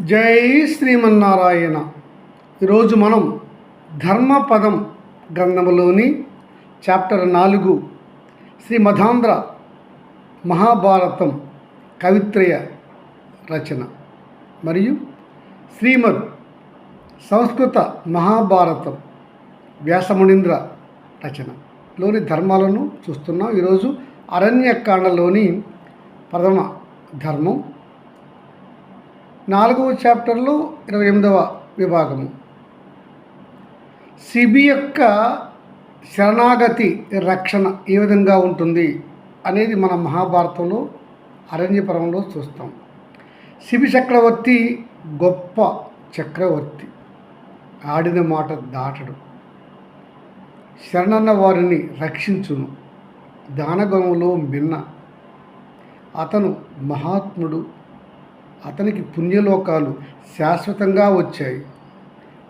జై శ్రీమన్నారాయణ. ఈరోజు మనం ధర్మపదం గ్రంథములోని చాప్టర్ నాలుగు శ్రీ మధాంధ్ర మహాభారతం కవిత్రయ రచన మరియు శ్రీమద్ సంస్కృత మహాభారతం వ్యాసమునింద్ర రచనలోని ధర్మాలను చూస్తున్నాం. ఈరోజు అరణ్యకాండలోని ప్రథమ ధర్మం నాలుగవ చాప్టర్లో ఇరవై ఎనిమిదవ విభాగము. సిబి యొక్క శరణాగతి రక్షణ ఏ విధంగా ఉంటుంది అనేది మన మహాభారతంలో అరణ్యపరంలో చూస్తాం. శిబి చక్రవర్తి గొప్ప చక్రవర్తి. ఆడిన మాట దాటడు. శరణన్న వారిని రక్షించును. దానగుణంలో మిన్న. అతను మహాత్ముడు. అతనికి పుణ్యలోకాలు శాశ్వతంగా వచ్చాయి.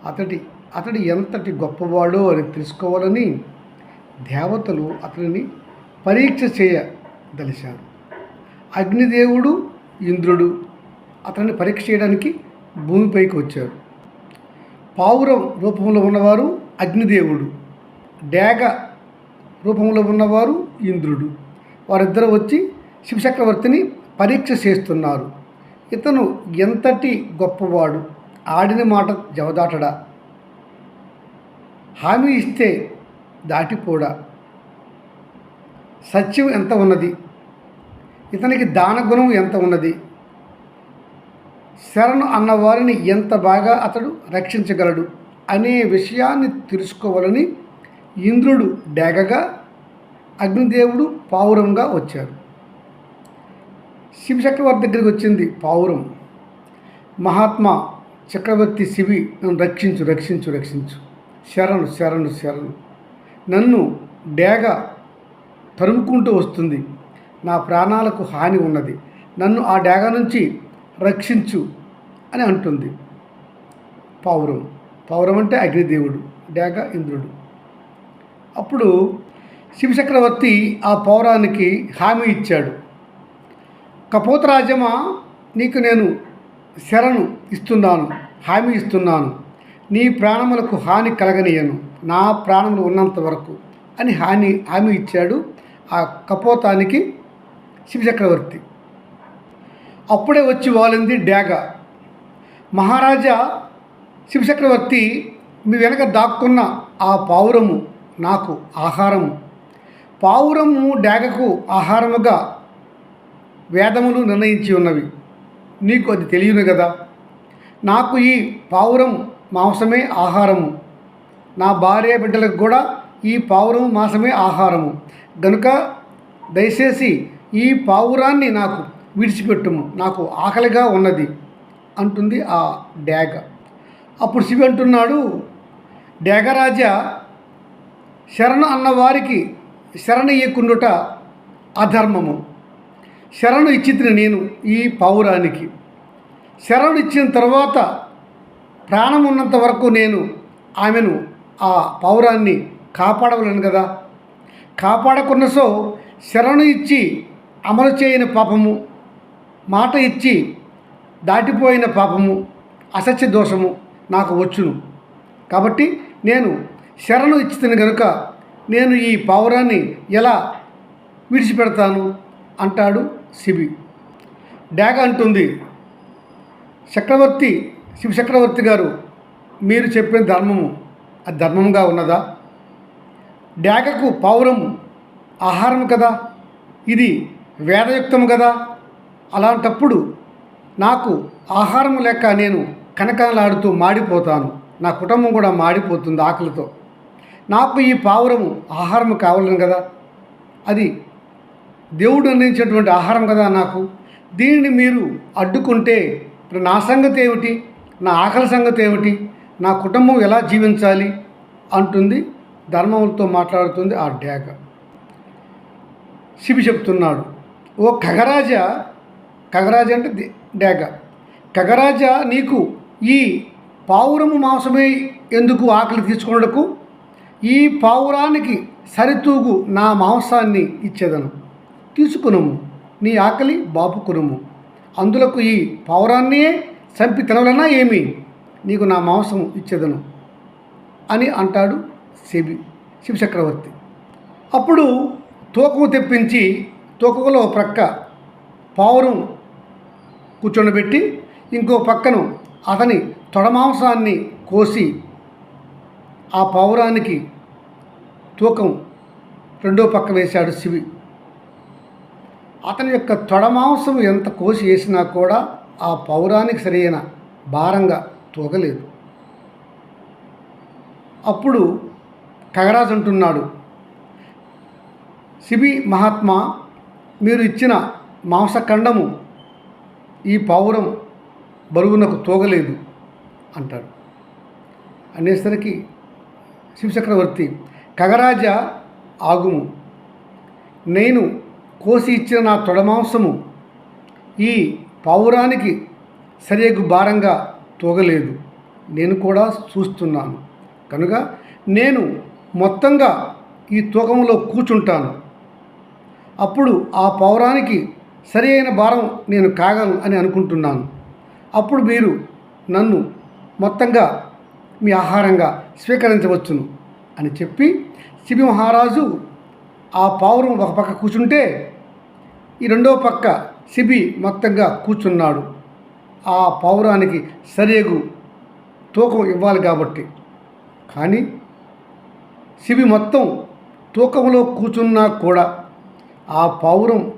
అతడి అతడి ఎంతటి గొప్పవాడో అని తెలుసుకోవాలని దేవతలు అతనిని పరీక్ష చేయదలిశారు. అగ్నిదేవుడు ఇంద్రుడు అతనిని పరీక్ష చేయడానికి భూమిపైకి వచ్చారు. పావురం రూపంలో ఉన్నవారు అగ్నిదేవుడు డేగ రూపంలో ఉన్నవారు ఇంద్రుడు. వారిద్దరూ వచ్చి శివచక్రవర్తిని పరీక్ష చేస్తున్నారు. ఇతను ఎంతటి గొప్పవాడు? ఆడిన మాట జవదాటడా? హామీ ఇస్తే దాటిపోడా? సత్యం ఎంత ఉన్నది? ఇతనికి దానగుణం ఎంత ఉన్నది? శరణు అన్నవారిని ఎంత బాగా అతడు రక్షించగలడు అనే విషయాన్ని తెలుసుకోవాలని ఇంద్రుడు డేగగా అగ్నిదేవుడు పావురంగా వచ్చారు. శివ చక్రవర్తి దగ్గరికి వచ్చింది. పావురం మహాత్మా చక్రవర్తి శివి నన్ను రక్షించు రక్షించు రక్షించు. శరణు శరణు శరణు. నన్ను డేగ తరుముకుంటూ వస్తుంది. నా ప్రాణాలకు హాని ఉన్నది. నన్ను ఆ డేగ నుంచి రక్షించు అని అంటుంది. పావురం పావురం అంటే అగ్నిదేవుడు డేగ ఇంద్రుడు. అప్పుడు శివచక్రవర్తి ఆ పౌరానికి హామీ ఇచ్చాడు. కపోతరాజమా నీకు నేను శరణు ఇస్తున్నాను హామీ ఇస్తున్నాను. నీ ప్రాణములకు హాని కలగనీయను. నా ప్రాణములు ఉన్నంత వరకు అని హాని హామీ ఇచ్చాడు ఆ కపోతానికి శివచక్రవర్తి. అప్పుడే వచ్చి వాలింది డ్యాగ. మహారాజా శివచక్రవర్తి మీ వెనక దాక్కున్న ఆ పావురము నాకు ఆహారము. పావురము డ్యాగకు ఆహారముగా వేదములు నిర్ణయించి ఉన్నవి. నీకు అది తెలియను కదా నాకు ఈ పావురం మాంసమే ఆహారము. నా భార్య బిడ్డలకు కూడా ఈ పావురం మాంసమే ఆహారము. గనుక దయచేసి ఈ పావురాన్ని నాకు విడిచిపెట్టుము. నాకు ఆకలిగా ఉన్నది అంటుంది ఆ డ్యాగ. అప్పుడు శివి అంటున్నాడు డ్యాగరాజా శరణ అన్నవారికి శరణ ఇయ్యకుండుట అధర్మము. శరణు ఇచ్చిన నేను ఈ పౌరానికి శరణు ఇచ్చిన తర్వాత ప్రాణం ఉన్నంత వరకు నేను ఆమెను ఆ పౌరాన్ని కాపాడవలను కదా. కాపాడకున్న సో శరణు ఇచ్చి అమలు చేయని పాపము మాట ఇచ్చి దాటిపోయిన పాపము అసత్య దోషము నాకు వచ్చును. కాబట్టి నేను శరణు ఇచ్చిన కనుక నేను ఈ పావురాన్ని ఎలా విడిచిపెడతాను అంటాడు శిబి. డాగ అంటుంది చక్రవర్తి శివ చక్రవర్తి గారు మీరు చెప్పిన ధర్మము అది ధర్మంగా ఉన్నదా? డాగకు పౌరం ఆహారం కదా? ఇది వేదయుక్తం కదా? అలాంటప్పుడు నాకు ఆహారం లేక నేను కనకనలాడుతూ మాడిపోతాను. నా కుటుంబం కూడా మాడిపోతుంది ఆకలితో. నాకు ఈ పావురము ఆహారం కావాలని కదా? అది దేవుడు అందించేటువంటి ఆహారం కదా నాకు? దీనిని మీరు అడ్డుకుంటే ఇప్పుడు నా సంగతి ఏమిటి? నా ఆకలి సంగతి ఏమిటి? నా కుటుంబం ఎలా జీవించాలి? అంటుంది ధర్మంతో మాట్లాడుతుంది ఆ డ్యాగ. శిబి చెప్తున్నాడు. ఓ కగరాజ కగరాజ అంటే ది- డ్యాగ. నీకు ఈ పావురము మాంసమే ఎందుకు ఆకలి తీసుకున్నకు ఈ పావురానికి సరితూగు నా మాంసాన్ని ఇచ్చేదను. తీసుకునుము నీ ఆకలి బాపుకునుము. అందులకు ఈ పౌరాన్నే చంపి తినవలనా ఏమి? నీకు నా మాంసం ఇచ్చేదను అని అంటాడు శిబి శివచక్రవర్తి అప్పుడు తోకము తెప్పించి తోకలో ప్రక్క పావురం కూర్చొని ఇంకో పక్కను అతని తొడమాంసాన్ని కోసి ఆ పావురానికి తూకం రెండో పక్క వేశాడు శివి అతని యొక్క తొడమాంసం ఎంత కోసి వేసినా కూడా ఆ పౌరానికి సరైన భారంగా తూగలేదు. అప్పుడు కగరాజు అంటున్నాడు శిబి మహాత్మా మీరు ఇచ్చిన మాంసఖండము ఈ పౌరం బరువునకు తోగలేదు అంటాడు. అనేసరికి శివచక్రవర్తి కగరాజ ఆగుము నేను కోసి ఇచ్చిన నా తొడమాంసము ఈ పావురానికి సరియగు భారంగా తూగలేదు. నేను కూడా చూస్తున్నాను. కనుక నేను మొత్తంగా ఈ తూకంలో కూర్చుంటాను. అప్పుడు ఆ పౌరానికి సరి అయిన భారం నేను కాగలను అని అనుకుంటున్నాను. అప్పుడు మీరు నన్ను మొత్తంగా మీ ఆహారంగా స్వీకరించవచ్చును అని చెప్పి శిబి మహారాజు ఆ పావురం ఒక పక్క కూర్చుంటే ఈ రెండో పక్క సిబి మొత్తంగా కూర్చున్నాడు. ఆ పావురానికి సరేగు తూకం ఇవ్వాలి కాబట్టి. కానీ సిబి మొత్తం తూకంలో కూర్చున్నా కూడా ఆ పావురం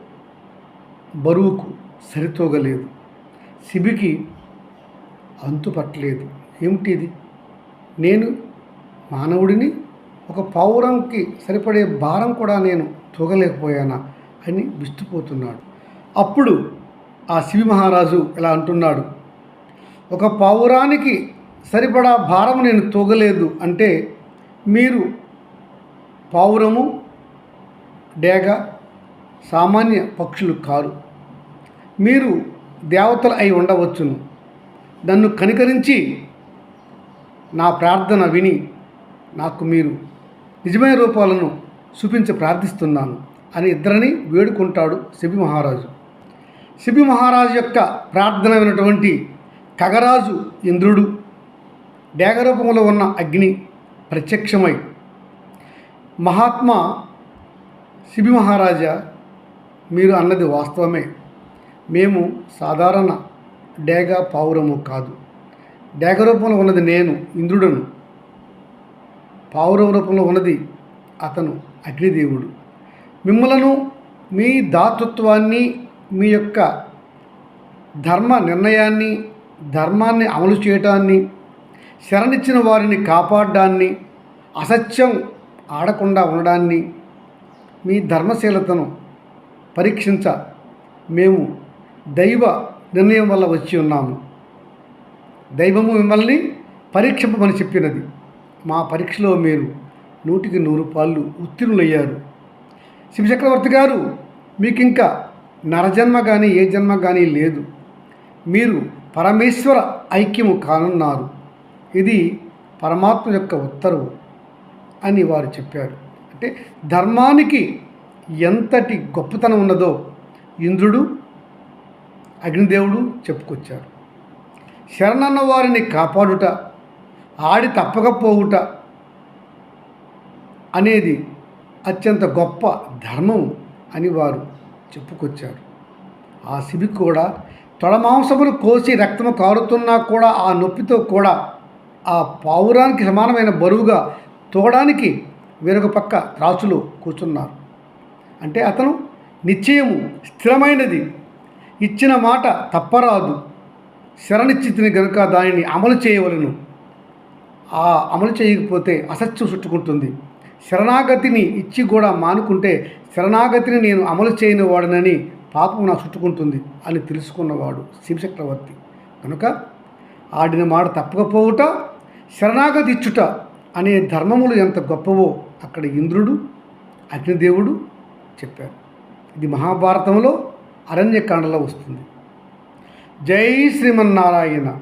బరువుకు సరితూగలేదు. సిబికి అంతుపట్టలేదు. ఏమిటిది నేను మానవుడిని ఒక పౌరంకి సరిపడే భారం కూడా నేను తూగలేకపోయానా అని విస్తుపోతున్నాడు. అప్పుడు ఆ శివి మహారాజు ఇలా అంటున్నాడు ఒక పావురానికి సరిపడా భారం నేను తూగలేదు అంటే మీరు పావురము డేగ సామాన్య పక్షులు కారు. మీరు దేవతలు అయి ఉండవచ్చును. నన్ను కనికరించి నా ప్రార్థన విని నాకు మీరు నిజమైన రూపాలను చూపించి ప్రార్థిస్తున్నాను అని ఇద్దరిని వేడుకుంటాడు శిబి మహారాజు. శిబి మహారాజు యొక్క ప్రార్థన వినటువంటి కగరాజు ఇంద్రుడు డేగరూపంలో ఉన్న అగ్ని ప్రత్యక్షమై మహాత్మా శిబి మహారాజా మీరు అన్నది వాస్తవమే. మేము సాధారణ డేగ పావురము కాదు. డేగ రూపంలో ఉన్నది నేను ఇంద్రుడను. పావురం రూపంలో ఉన్నది అతను అగ్నిదేవుడు. మిమ్మలను మీ దాతృత్వాన్ని మీ యొక్క ధర్మ నిర్ణయాన్ని ధర్మాన్ని అమలు చేయటాన్ని శరణిచ్చిన వారిని కాపాడడాన్ని అసత్యం ఆడకుండా ఉండడాన్ని మీ ధర్మశీలతను పరీక్షించ. మేము దైవ నిర్ణయం వల్ల వచ్చి ఉన్నాము. దైవము మిమ్మల్ని పరీక్షింపమని చెప్పినది. మా పరీక్షలో మీరు నూటికి నూరు పాళ్ళు ఉత్తీర్ణులయ్యారు. శివచక్రవర్తి గారు మీకు ఇంకా నరజన్మ కానీ ఏ జన్మ కానీ లేదు. మీరు పరమేశ్వర ఐక్యము కానున్నారు. ఇది పరమాత్మ యొక్క ఉత్తర్వు అని వారు చెప్పారు. అంటే ధర్మానికి ఎంతటి గొప్పతనం ఉన్నదో ఇంద్రుడు అగ్నిదేవుడు చెప్పుకొచ్చారు. శరణన్న వారిని కాపాడుట ఆడి తప్పకపోవుట అనేది అత్యంత గొప్ప ధర్మం అని వారు చెప్పుకొచ్చారు. ఆ శిబి కూడా తొడమాంసములు కోసి రక్తము కారుతున్నా కూడా ఆ నొప్పితో కూడా ఆ పావురానికి సమానమైన బరువుగా తోగడానికి వేరొక పక్క త్రాచులు కూర్చున్నారు. అంటే అతను నిశ్చయము స్థిరమైనది. ఇచ్చిన మాట తప్పరాదు. శరణిచ్చితిని గనుక దానిని అమలు చేయవలను. అమలు చేయకపోతే అసత్యం చుట్టుకుంటుంది. శరణాగతిని ఇచ్చి కూడా మానుకుంటే శరణాగతిని నేను అమలు చేయని వాడనని పాపం నా చుట్టుకుంటుంది అని తెలుసుకున్నవాడు శివచక్రవర్తి. కనుక ఆడిన మాట తప్పకపోవుట శరణాగతి ఇచ్చుట అనే ధర్మములు ఎంత గొప్పవో అక్కడ ఇంద్రుడు అగ్నిదేవుడు చెప్పారు. ఇది మహాభారతంలో అరణ్యకాండలో వస్తుంది. జై శ్రీమన్నారాయణ.